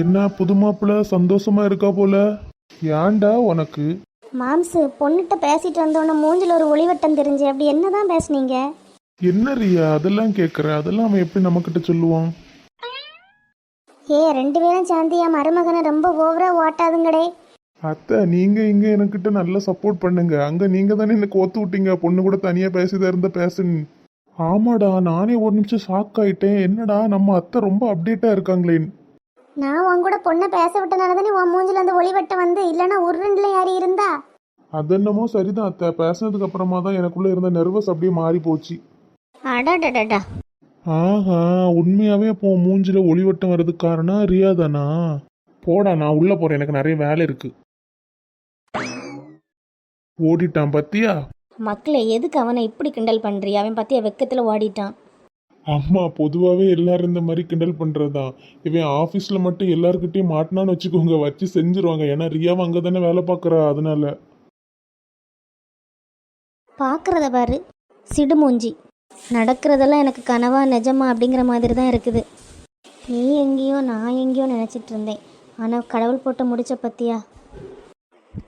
என்ன புது மாப்பிள்ள சந்தோஷமா இருக்கா போல? ஏன்டா உனக்கு? மாம்சு பொண்ணுகிட்ட பேசிட்டு வந்தோன்னே மூஞ்சில் ஒரு ஒளிவட்டம் தெரிஞ்சு அப்படி என்னதான் பேசுனீங்க? என்ன ரியா அதெல்லாம் கேட்குற அதெல்லாம் அவன் எப்படி நம்மக்கிட்ட சொல்லுவான்? ஏ ரெண்டு பேரும் சேர்ந்து என் மருமகனை ரொம்ப ஓவரா ஓட்டாதுங்கடே. அத்தை நீங்க இங்க எனக்கிட்ட நல்லா சப்போர்ட் பண்ணுங்க. அங்க நீங்க தானே எனக்கு ஒத்து விட்டீங்க. பொண்ணு கூட தனியா பேசிதான் இருந்த பேசுன்னு. ஆமாடா நானே ஒரு நிமிஷம் ஷாக் ஆயிட்டேன். என்னடா நம்ம அத்தை ரொம்ப அப்டேட்டா இருக்காங்களேன்னு. நான் உன் கூட பொண்ணை பேச விட்டனால தானே உன் மூஞ்சில் அந்த ஒளிவட்டம் வந்து இல்லைன்னா உருண்டுல யாரும் இருந்தா? அது என்னமோ சரிதான் அத்தை. பேசினதுக்கு அப்புறமா தான் எனக்குள்ள இருந்த நர்வஸ் அப்படியே மாறி போச்சு. அடடடடா. ஆஹா உண்மையாவே அப்போ உன் மூஞ்சில ஒளிவட்டம் வர்றதுக்கு காரணம் ரியா தானா போடா நான் உள்ள போறேன். எனக்கு நிறைய வேலை இருக்கு. ஓடிட்டான் பத்தியா? மக்களை எதுக்கு அவனை இப்படி கிண்டல் பண்றிய? அவன் பத்திய வெக்கத்தில் ஓடிட்டான். அம்மா பொதுவாகவே எல்லாரும் இந்த மாதிரி கிண்டல் பண்ணுறது தான் இவன் ஆஃபீஸில் மட்டும் எல்லாருக்கிட்டையும் மாட்டினான்னு வச்சுக்கோங்க வச்சு செஞ்சுருவாங்க. ஏன்னா ரியாவும் அங்கே தானே வேலை பார்க்குறா அதனால. பார்க்குறத பாரு. சிடுமூஞ்சி நடக்கிறதெல்லாம் எனக்கு கனவா நிஜமா அப்படிங்கிற மாதிரி தான் இருக்குது. நீ எங்கேயோ நான் எங்கேயோ நினச்சிட்டு இருந்தேன். ஆனால் கடவுள் போட்டு முடிச்ச பத்தியா?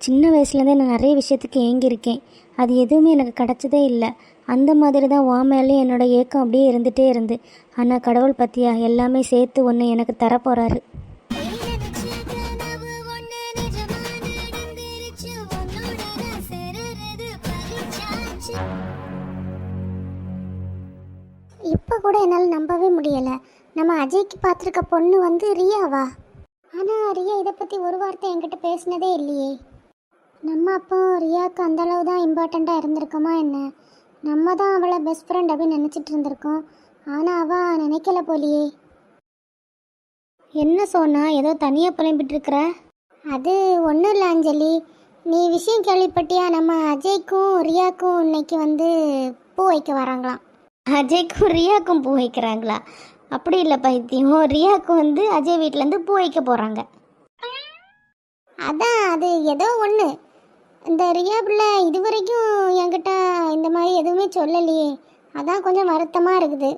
சின்ன வயசுலேருந்தே நான் நிறைய விஷயத்துக்கு ஏங்கியிருக்கேன். அது எதுவுமே எனக்கு கிடச்சதே இல்லை. அந்த மாதிரி தான் வா மேலே என்னோட ஏக்கம் அப்படியே இருந்துகிட்டே இருந்து. ஆனால் கடவுள் பற்றியா எல்லாமே சேர்த்து ஒன்று எனக்கு தரப்போகிறாரு இப்போ கூட என்னால் நம்பவே முடியலை. நம்ம அஜய்க்கு பார்த்துருக்க பொண்ணு வந்து ரியாவா? ஆனால் ரியா இதை பற்றி ஒரு வார்த்தை என்கிட்ட பேசினதே இல்லையே. நம்ம அப்போ ரியாவுக்கு அந்தளவு தான் இம்பார்ட்டண்ட்டாக இருந்திருக்கோமா என்ன? நம்ம தான் அவளை பெஸ்ட் ஃப்ரெண்ட் அப்படின்னு நினச்சிட்டு இருந்திருக்கோம். ஆனால் அவள் நினைக்கல போலியே. என்ன சொன்னா ஏதோ தனியாக புலம்பிட்டு இருக்கிற அது ஒன்றும் இல்லை அஞ்சலி. நீ விஷயம் கேள்விப்பட்டியா? நம்ம அஜய்க்கும் ரியாக்கும் இன்னைக்கு வந்து பூ வைக்க வராங்களாம். அஜய்க்கும் ரியாக்கும் பூ வைக்கிறாங்களா? அப்படி இல்லை பைத்தியம் ரியாக்கும் வந்து அஜய் வீட்டிலேருந்து பூ வைக்க போகிறாங்க அதான் அது ஏதோ ஒன்று இந்த ரியா பிள்ளை இது வரைக்கும் என்கிட்ட இந்த மாதிரி எதுவுமே சொல்லலையே. அதான் கொஞ்சம் வருத்தமாக இருக்குது.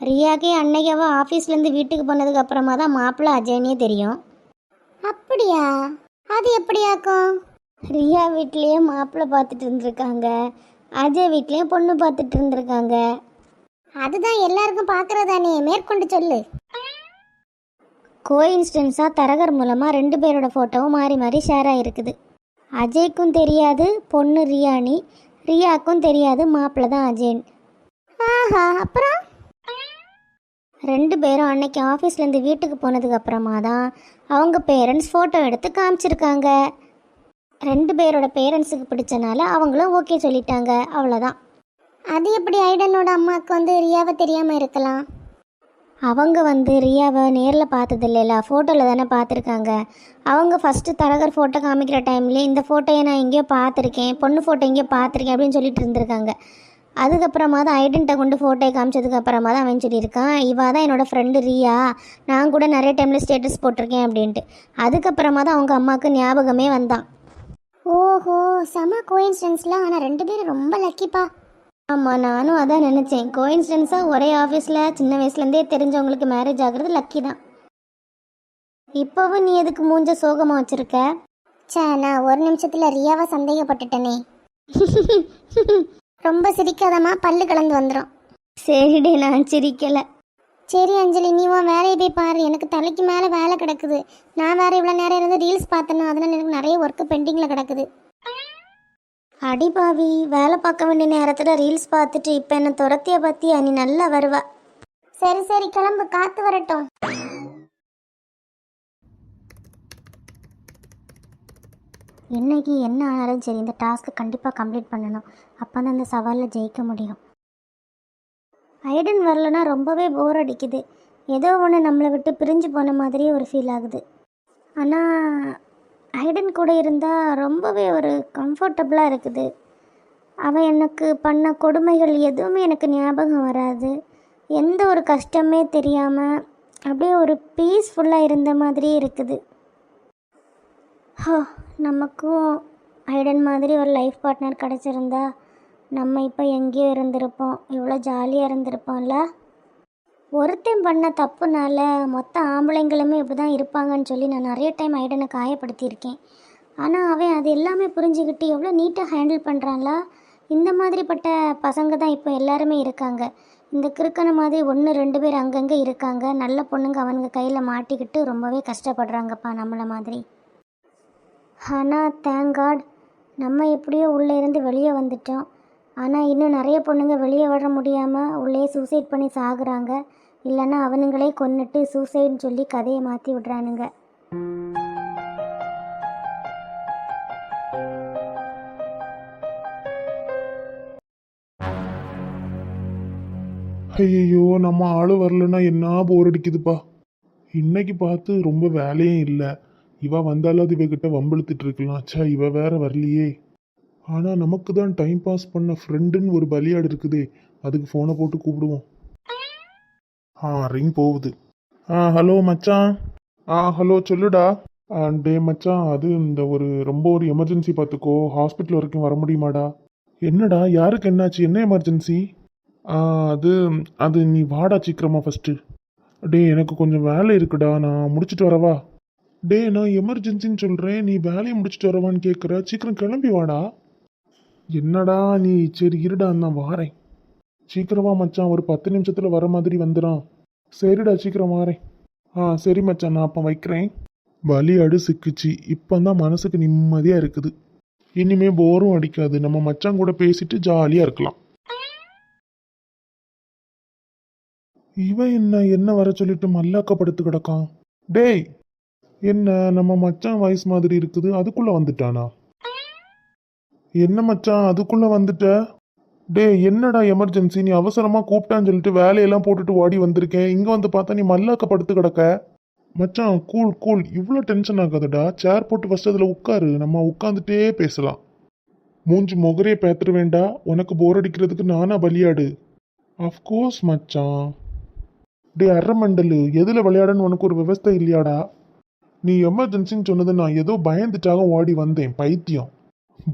ரியாக்கே அன்னைக்கு அவள் ஆஃபீஸ்லேருந்து வீட்டுக்கு போனதுக்கு அப்புறமா தான் மாப்பிள்ளை அஜய்னே தெரியும். அப்படியா? அது எப்படியாக்கும்? ரியா வீட்லேயே மாப்பிள்ளை பார்த்துட்டு இருந்திருக்காங்க. அஜய் வீட்லேயும் பொண்ணு பார்த்துட்டு இருந்திருக்காங்க. அதுதான் எல்லாருக்கும் பார்க்குறதானே? மேற்கொண்டு சொல்லு. கோஇன்ஸ்டன்ஸாக தரகர் மூலமாக ரெண்டு பேரோட ஃபோட்டோவும் மாறி மாறி ஷேர் ஆகிருக்குது அஜய்க்கும் தெரியாது பொண்ணு ரியானி. ரியாக்கும் தெரியாது மாப்பிள்ளை தான் அஜயன். ஆஹா அப்புறம்? ரெண்டு பேரும் அன்னைக்கு ஆஃபீஸ்லேருந்து வீட்டுக்கு போனதுக்கு அப்புறமா தான் அவங்க பேரண்ட்ஸ் ஃபோட்டோ எடுத்து காமிச்சிருக்காங்க. ரெண்டு பேரோட பேரண்ட்ஸுக்கு பிடிச்சனால அவங்களும் ஓகே சொல்லிட்டாங்க அவ்வளோதான் அது எப்படி ஐடனோட அம்மாவுக்கு வந்து ரியாவை தெரியாமல் இருக்கலாம்? அவங்க வந்து ரியாவை நேரில் பார்த்தது இல்லைல்ல ஃபோட்டோவில் தானே பார்த்துருக்காங்க. அவங்க ஃபஸ்ட்டு தரகர் ஃபோட்டோ காமிக்கிற டைம்லேயே இந்த ஃபோட்டோயை நான் எங்கேயோ பார்த்துருக்கேன். பொண்ணு ஃபோட்டோ எங்கேயோ பார்த்துருக்கேன் அப்படின்னு சொல்லிட்டு இருந்திருக்காங்க. அதுக்கப்புறமா தான் ஐடென்ட்டை கொண்டு ஃபோட்டோ காமிச்சதுக்கு அப்புறமா தான் அவன் சொல்லியிருக்கான் இவா தான் என்னோடய ஃப்ரெண்டு ரியா. நான் கூட நிறைய டைமில் ஸ்டேட்டஸ் போட்டிருக்கேன் அப்படின்ட்டு. அதுக்கப்புறமா தான் அவங்க அம்மாவுக்கு ஞாபகமே வந்தான். ஓஹோ செம கோயின்சிடன்ஸ்ல ஆனால் ரெண்டு பேரும் ரொம்ப லக்கிப்பா ஆமாம் நானும் அதான் நினச்சேன். கோயின்சிடன்ஸாக ஒரே ஆஃபீஸில் சின்ன வயசுலேருந்தே தெரிஞ்சவங்களுக்கு மேரேஜ் ஆகுறது லக்கி தான். இப்போவும் நீ எதுக்கு மூஞ்ச சோகமாக வச்சிருக்க? சே நான் ஒரு நிமிஷத்தில் ரியாவை சந்தேகப்பட்டுட்டனே. ரொம்ப சிரிக்காதம்மா பல்லு கலந்து வந்துடும் சரிடி நான் சிரிக்கலை. சரி அஞ்சலி நீ உன் வேலையை போய் பாரு. எனக்கு தலைக்கு மேலே வேலை கிடக்குது. நான் வேற இவ்வளோ நேரம் இருந்து ரீல்ஸ் பார்த்தேன்னா அதனால எனக்கு நிறைய ஒர்க்கு பெண்டிங்கில் கிடக்குது. அடி பாவி வேலை பார்க்க வேண்டிய நேரத்தில் ரீல்ஸ் பார்த்துட்டு இப்போ என்ன துரத்திய பற்றியா நீ நல்லா வருவ. சரி சரி கிளம்பு காத்து வரட்டும். இன்னைக்கு என்ன ஆனாலும் சரி இந்த டாஸ்க்கு கண்டிப்பாக கம்ப்ளீட் பண்ணணும். அப்போ தான் இந்த சவாலில் ஜெயிக்க முடியும். ஐடன் வரலன்னா ரொம்பவே போர் அடிக்குது. ஏதோ ஒன்று நம்மளை விட்டு பிரிஞ்சு போன மாதிரியே ஒரு ஃபீல் ஆகுது. ஆனால் ஐடன் கூட இருந்தால் ரொம்பவே ஒரு கம்ஃபர்டபுளாக இருக்குது. அவன் எனக்கு பண்ண கொடுமைகள் எதுவுமே எனக்கு ஞாபகம் வராது. எந்த ஒரு கஷ்டமே தெரியாமல் அப்படியே ஒரு பீஸ்ஃபுல்லாக இருந்த மாதிரி இருக்குது. ஹோ நமக்கும் ஐடன் மாதிரி ஒரு லைஃப் பார்ட்னர் கிடச்சிருந்தா நம்ம இப்போ எங்கேயோ இருந்திருப்போம். எவ்வளோ ஜாலியாக இருந்திருப்போம்ல? ஒருத்தன் பண்ண தப்புனால மொத்த ஆம்பளைங்களுமே இப்படி தான் இருப்பாங்கன்னு சொல்லி நான் நிறைய டைம் ஐடனை காயப்படுத்தியிருக்கேன். ஆனால் அவன் அது எல்லாமே புரிஞ்சுக்கிட்டு எவ்வளோ நீட்டாக ஹேண்டில் பண்ணுறான்ல இந்த மாதிரிப்பட்ட பசங்க தான் இப்போ எல்லாருமே இருக்காங்க. இந்த கிறுக்கன மாதிரி ஒன்று ரெண்டு பேர் அங்கங்கே இருக்காங்க. நல்ல பொண்ணுங்க அவனுங்க கையில் மாட்டிக்கிட்டு ரொம்பவே கஷ்டப்படுறாங்கப்பா நம்மளை மாதிரி. ஆனால் தேங்க் காட் நம்ம எப்படியோ உள்ளே இருந்து வெளியே வந்துட்டோம். ஆனால் இன்னும் நிறைய பொண்ணுங்க வெளியே வர முடியாமல் உள்ளே சூசைட் பண்ணி சாகுறாங்க. இல்லைன்னா அவனுங்களே கொன்னுட்டு சூசைட்னு சொல்லி கதையை மாற்றி விட்றானுங்க. ஐயோ நம்ம ஆள் வரலன்னா என்ன போர் அடிக்குதுப்பா? இன்னைக்கு பார்த்து ரொம்ப வேலையும் இல்லை. இவ வந்தாலும் அது இவகிட்ட வம்பிழுத்துட்டு இருக்கலாம். அச்சா இவ வேற வரலையே. ஆனால் நமக்கு தான் டைம் பாஸ் பண்ண ஃப்ரெண்டுன்னு ஒரு பலியாடு இருக்குதே. அதுக்கு ஃபோனை போட்டு கூப்பிடுவோம். ஆ ரிங் போகுது. ஆ ஹலோ மச்சான். ஆ ஹலோ சொல்லுடா. டே மச்சான் அது இந்த ஒரு ரொம்ப ஒரு எமர்ஜென்சி பார்த்துக்கோ. ஹாஸ்பிட்டல் வரைக்கும் வர முடியுமாடா? என்னடா யாருக்கு என்னாச்சு? என்ன எமர்ஜென்சி அது அது நீ வாடா சீக்கிரமா ஃபஸ்ட்டு டே எனக்கு கொஞ்சம் வேலை இருக்குடா நான் முடிச்சிட்டு வரவா? டே நான் எமர்ஜென்சின்னு சொல்கிறேன் நீ வேலையை முடிச்சுட்டு வரவான்னு கேட்குற சீக்கிரம் கிளம்பி வாடா. என்னடா நீ சரி இருடா நான் வாரேன். சீக்கிரமா மச்சான் ஒரு பத்து நிமிஷத்தில் வர மாதிரி வந்துடான் சரிடா சீக்கிரம் வாரேன். ஆ சரி மச்சான் நான் அப்போ வைக்கிறேன். வலி அடு சிக்குச்சு இப்போ தான் மனசுக்கு நிம்மதியாக இருக்குது. இனிமே போரும் அடிக்காது. நம்ம மச்சான் கூட பேசிட்டு ஜாலியாக இருக்கலாம். இவன் என்ன என்ன வர சொல்லிட்டு மல்லாக்கப்படுத்து கிடக்கான்? டேய் என்ன நம்ம மச்சான் வயசு மாதிரி இருக்குது அதுக்குள்ள வந்துட்டானா? என்ன மச்சான் அதுக்குள்ள வந்துட்ட? டேய் என்னடா எமர்ஜென்சி நீ அவசரமா கூப்பிட்டான்னு சொல்லிட்டு வேலையெல்லாம் போட்டுட்டு ஓடி வந்திருக்கேன் இங்க வந்து பார்த்தா நீ மல்லாக்கப்படுத்து கிடக்க. மச்சான் கூல் கூல் இவ்வளோ டென்ஷன் ஆகாதடா. சேர் போட்டு ஃபர்ஸ்ட் அதில் உட்காரு. நம்ம உட்காந்துட்டே பேசலாம். மூஞ்சி முகரே பேத்துற வேண்டா. உனக்கு போர் அடிக்கிறதுக்கு நானா பலியாடு. அஃப்கோர்ஸ் மச்சான். டே அரமண்டலு எதில் விளையாடன்னு உனக்கு ஒரு விவஸ்தை இல்லையாடா? நீ எமர்ஜென்சின்னு சொன்னது நான் ஏதோ பயந்துட்டாக ஓடி வந்தேன் பைத்தியம்.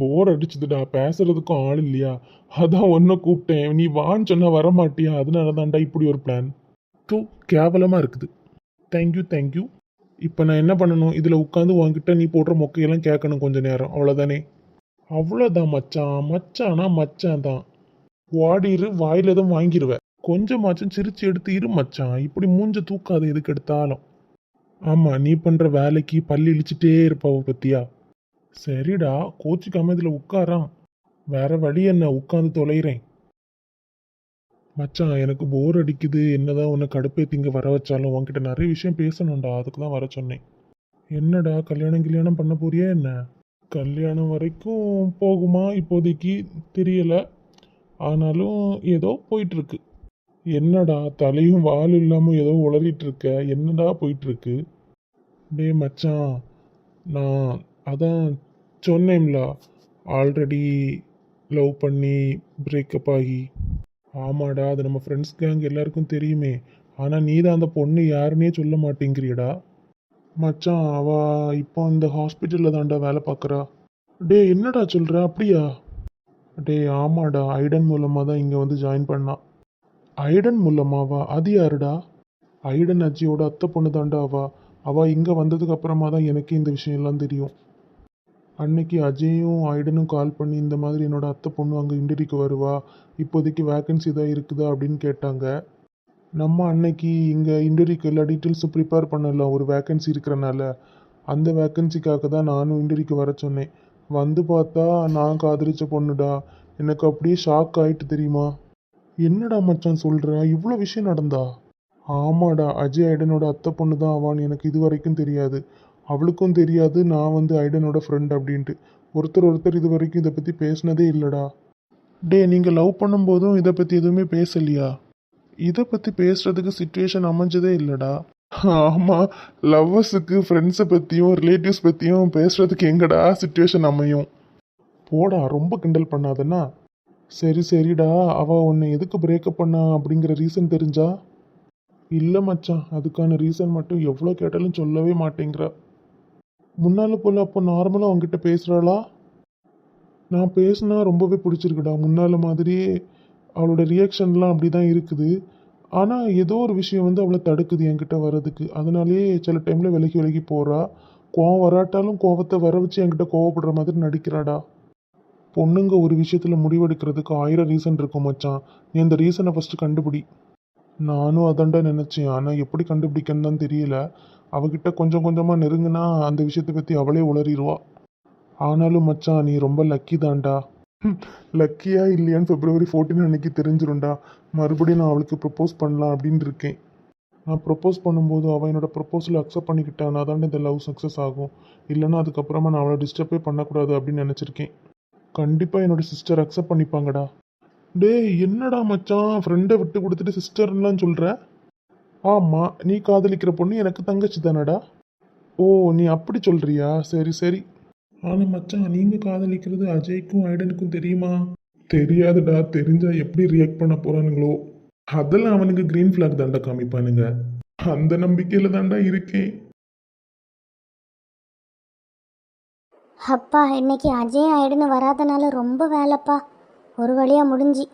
போர் அடிச்சுதுடா பேசுறதுக்கும் ஆள் இல்லையா? அதான் ஒன்றை கூப்பிட்டேன். நீ வான்னு சொன்னால் வர மாட்டியா அதனால தான்டா இப்படி ஒரு பிளான் தூ கேவலமாக இருக்குது. தேங்க்யூ தேங்க்யூ இப்போ நான் என்ன பண்ணணும்? இதில் உட்காந்து உன்கிட்ட நீ போடுற மொக்கையெல்லாம் கேட்கணும் கொஞ்ச நேரம். அவ்வளோதானே அவ்வளோதான் மச்சான். மச்சானா மச்சான் தான் வாடிரு வாயில் எதுவும் வாங்கிடுவேன் கொஞ்சமாச்சும் சிரிச்சு எடுத்து இரு மச்சான். இப்படி மூஞ்ச தூக்காது எதுக்கு எடுத்தாலும். ஆமா நீ பண்ற வேலைக்கு பல்லு இழிச்சிட்டே இருப்பாவ பத்தியா? சரிடா கோச்சிக்காம இதுல உட்காரான் வேற வழி என்ன? உட்காந்து தொலைகிறேன் மச்சான் எனக்கு போர் அடிக்குது. என்னதான் உன்னை கடுப்பேத்திங்க வர வச்சாலும் உன்கிட்ட நிறைய விஷயம் பேசணும்டா. அதுக்கு தான் வர சொன்னேன். என்னடா கல்யாணம் கல்யாணம் பண்ண போறியா என்ன? கல்யாணம் வரைக்கும் போகுமா? இப்போதைக்கு தெரியல. ஆனாலும் ஏதோ போயிட்டு இருக்கு. என்னடா தலையும் வால் இல்லாமல் ஏதோ உளறிட்டு இருக்க? என்னடா போயிட்டுருக்கு? டே டேய் மச்சான் நான் அதான் சொன்னேன்ல ஆல்ரெடி லவ் பண்ணி பிரேக்கப் ஆகி. ஆமாடா அது நம்ம ஃப்ரெண்ட்ஸ் கேங் எல்லாருக்கும் தெரியுமே. ஆனால் நீ தான் அந்த பொண்ணு யாருன்னே சொல்ல மாட்டேங்கிறியடா. மச்சான் அவ இப்போ அந்த ஹாஸ்பிட்டலில் தான்டா வேலை பார்க்குறா. டேய் என்னடா சொல்கிற அப்படியா? டேய் ஆமாடா ஐடன் மூலமாக தான் இங்கே வந்து ஜாயின் பண்ணா. ஐடன் மூலமாவா? அது யாருடா? ஐடன் அஜியோட அத்தை பொண்ணு தான்டா அவ. அவ இங்கே வந்ததுக்கு அப்புறமா தான் எனக்கு இந்த விஷயம்லாம் தெரியும். அன்னைக்கு அஜயும் ஐடனும் கால் பண்ணி இந்த மாதிரி என்னோட அத்தை பொண்ணு அங்கே இண்டிரிக்கு வருவா. இப்போதைக்கு வேக்கன்சி தான் இருக்குதா அப்படின்னு கேட்டாங்க. நம்ம அன்னைக்கு இங்கே இன்டர்வியூக்கு எல்லா டீட்டெயில்ஸும் ப்ரிப்பேர் பண்ணலாம். ஒரு வேக்கன்சி இருக்கிறனால. அந்த வேக்கன்சிக்காக தான் நானும் இன்டர்வியூக்கு வர சொன்னேன். வந்து பார்த்தா நான் காதலிச்ச பொண்ணுடா. எனக்கு அப்படியே ஷாக் ஆயிட்டு தெரியுமா? என்னடா மச்சான் சொல்கிற இவ்வளோ விஷயம் நடந்தா? ஆமாடா அஜய் ஐடனோட அத்தை பொண்ணு தான் ஆவான்னு எனக்கு இது வரைக்கும் தெரியாது. அவளுக்கும் தெரியாது நான் வந்து ஐடனோட ஃப்ரெண்ட் அப்படின்ட்டு. ஒருத்தர் ஒருத்தர் இது வரைக்கும் இதை பற்றி பேசினதே இல்லைடா. டே நீங்கள் லவ் பண்ணும்போதும் இதை பற்றி எதுவுமே பேசலையா? இதை பற்றி பேசுறதுக்கு சுச்சுவேஷன் அமைஞ்சதே இல்லைடா. ஆமாம் லவ்வர்ஸுக்கு ஃப்ரெண்ட்ஸை பற்றியும் ரிலேட்டிவ்ஸ் பற்றியும் பேசுறதுக்கு எங்கடா சுச்சுவேஷன் அமையும்? போடா ரொம்ப கிண்டல் பண்ணாதண்ணா. சரி சரிடா. அவ உன்னை எதுக்கு பிரேக்கப் பண்ணா அப்படிங்கிற ரீசன் தெரிஞ்சா? இல்லை மச்சான் அதுக்கான ரீசன் மட்டும் எவ்வளோ கேட்டாலும் சொல்லவே மாட்டேங்கிறா. முன்னால் போல் அப்போ நார்மலாக அவங்ககிட்ட பேசுகிறாளா நான் பேசினா ரொம்பவே பிடிச்சிருக்குடா. முன்னால் மாதிரியே அவளோட ரியாக்ஷன்லாம் அப்படி தான் இருக்குது. ஆனால் ஏதோ ஒரு விஷயம் வந்து அவளை தடுக்குது என்கிட்ட வர்றதுக்கு. அதனாலேயே சில டைமில் விலகி விலகி போகிறா கோவம் வராட்டாலும் கோவத்தை வர வச்சு என்கிட்ட கோவப்படுற மாதிரி நடிக்கிறாடா. பொண்ணுங்க ஒரு விஷயத்தில் முடிவெடுக்கிறதுக்கு ஆயிரம் ரீசன் இருக்கும் மச்சான். நீ அந்த ரீசனை ஃபஸ்ட்டு கண்டுபிடி. நானும் அதான்டா நினச்சேன். ஆனால் எப்படி கண்டுபிடிக்கன்னு தான் தெரியல. அவகிட்ட கொஞ்சம் கொஞ்சமாக நெருங்கினா அந்த விஷயத்தை பற்றி அவளே உளறிடுவா. ஆனாலும் மச்சான் நீ ரொம்ப லக்கி தான்டா. லக்கியா இல்லையான்னு பிப்ரவரி 14 அன்னைக்கு தெரிஞ்சிரும்டா. மறுபடியும் நான் அவளுக்கு ப்ரப்போஸ் பண்ணலாம் அப்படின்னு இருக்கேன். நான் ப்ரப்போஸ் பண்ணும்போது அவள் என்னோட ப்ரப்போசல் அக்செப்ட் பண்ணிக்கிட்டானா தான் இந்த லவ் சக்ஸஸ் ஆகும். இல்லைன்னா அதுக்கப்புறமா நான் அவளை டிஸ்டர்பே பண்ணக்கூடாது அப்படின்னு நினச்சிருக்கேன். கண்டிப்பாக என்னோட சிஸ்டர் அக்செப்ட் பண்ணிப்பாங்கடா. டேய் என்னடா மச்சான்? ஃப்ரெண்டை விட்டு கொடுத்துட்டு சிஸ்டர்லாம் சொல்கிற ஆமாம் நீ காதலிக்கிற பொண்ணு எனக்கு தங்கச்சி தானடா? ஓ நீ அப்படி சொல்கிறியா சரி சரி. ஆனால் மச்சான் நீங்கள் காதலிக்கிறது அஜய்க்கும் ஐடனுக்கும் தெரியுமா? தெரியாதுடா தெரிஞ்சா எப்படி ரியாக்ட் பண்ண போறானுங்களோ? அதெல்லாம் அவனுக்கு க்ரீன் ஃப்ளாக் தாண்டா காமிப்பானுங்க. அந்த நம்பிக்கையில் தாண்டா இருக்கேன். அப்பா இன்னைக்கு அஜய் ஆயிடுன்னு வராதனால ரொம்ப வேலைப்பா. ஒரு வழியாக முடிஞ்சு.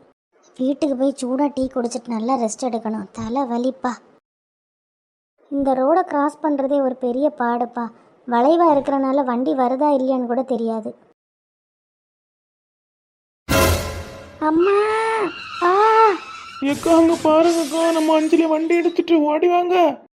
வீட்டுக்கு போய் சூடாக டீ குடிச்சிட்டு நல்லா ரெஸ்ட் எடுக்கணும். தலை வலிப்பா. இந்த ரோடை கிராஸ் பண்ணுறதே ஒரு பெரிய பாடுப்பா. வளைவாக இருக்கிறனால வண்டி வருதா இல்லையான்னு கூட தெரியாது. அம்மா! ஆ! ஏக்கா அங்கே பாருங்கக்கா. நம்ம அஞ்சலி வண்டி எடுத்துட்டு ஓடி வாங்க.